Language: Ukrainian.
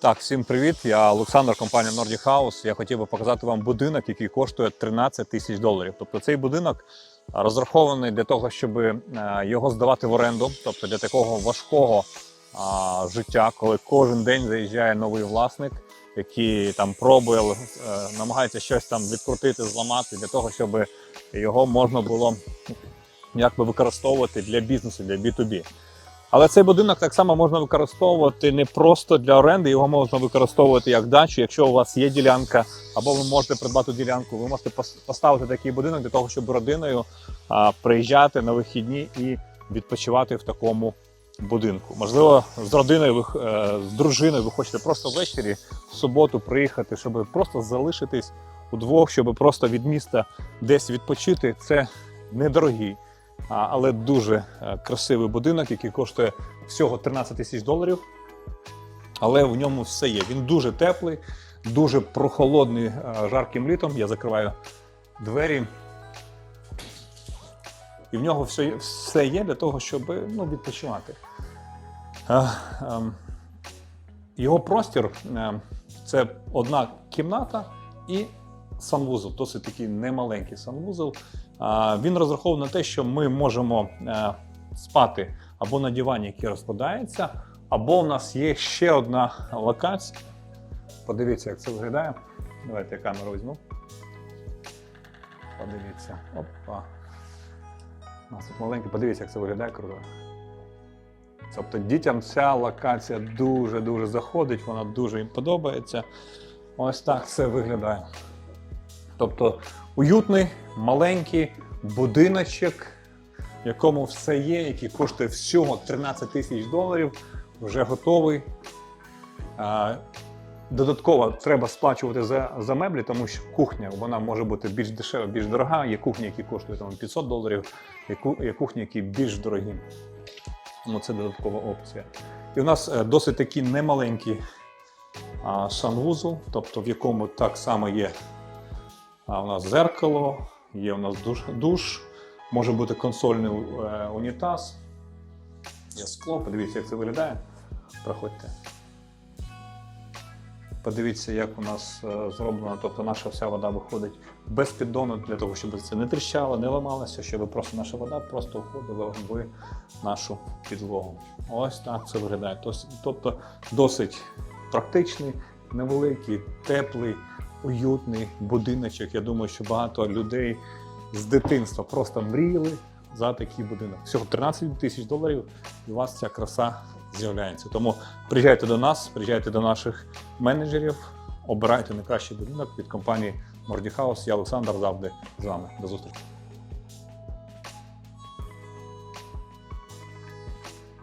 Так, всім привіт. Я Олександр, компанія Nordic House. Я хотів би показати вам будинок, який коштує 13 тисяч доларів. Тобто цей будинок розрахований для того, щоб е, його здавати в оренду, тобто для такого важкого а, життя, коли кожен день заїжджає новий власник, який там пробує, е, намагається щось там відкрутити, зламати для того, щоб його можна було якби використовувати для бізнесу, для B2B. Але цей будинок так само можна використовувати не просто для оренди, його можна використовувати як дачу. Якщо у вас є ділянка, або ви можете придбати ділянку, ви можете поставити такий будинок для того, щоб родиною а, приїжджати на вихідні і відпочивати в такому будинку. Можливо, з родиною ви е, з дружиною ви хочете просто ввечері в суботу приїхати, щоб просто залишитись удвох, щоб просто від міста десь відпочити. Це недорогий. Але дуже е, красивий будинок, який коштує всього 13 тисяч доларів. Але в ньому все є. Він дуже теплий, дуже прохолодний е, жарким літом. Я закриваю двері. І в нього все, все є для того, щоб ну, відпочивати. Ем, Його простір е, це одна кімната і санвузол, досить такий немаленький санвузол. Він розрахований на те, що ми можемо е, спати або на дивані, який розкладається, або в нас є ще одна локація. Подивіться, як це виглядає. Давайте я камеру візьму. Подивіться. Опа. У нас тут маленький, подивіться, як це виглядає круто. Тобто дітям ця локація дуже-дуже заходить, вона дуже їм подобається. Ось так це виглядає. Тобто уютний, маленький будиночок, в якому все є, який коштує всього 13 тисяч доларів, вже готовий. Додатково треба сплачувати за, за меблі, тому що кухня вона може бути більш дешева, більш дорога. Є кухні, які коштують там, 500 доларів, є, кухні, які більш дорогі. Тому це додаткова опція. І у нас е, досить такий немаленький санвузол, тобто в якому так само є а, у нас зеркало, є у нас душ, душ може бути консольний е, унітаз. Є скло, подивіться, як це виглядає. Проходьте. Подивіться, як у нас е, зроблено, тобто наша вся вода виходить без піддону для того, щоб це не тріщало, не ламалося, щоб просто наша вода просто входила в нашу підлогу. Ось так це виглядає. Тобто досить практичний, невеликий, теплий, уютний будиночок. Я думаю, що багато людей з дитинства просто мріяли за такий будинок. Всього 13 тисяч доларів, і у вас ця краса з'являється. Тому приїжджайте до нас, приїжджайте до наших менеджерів, обирайте найкращий будинок від компанії House. Я Олександр завжди з вами. До зустрічі.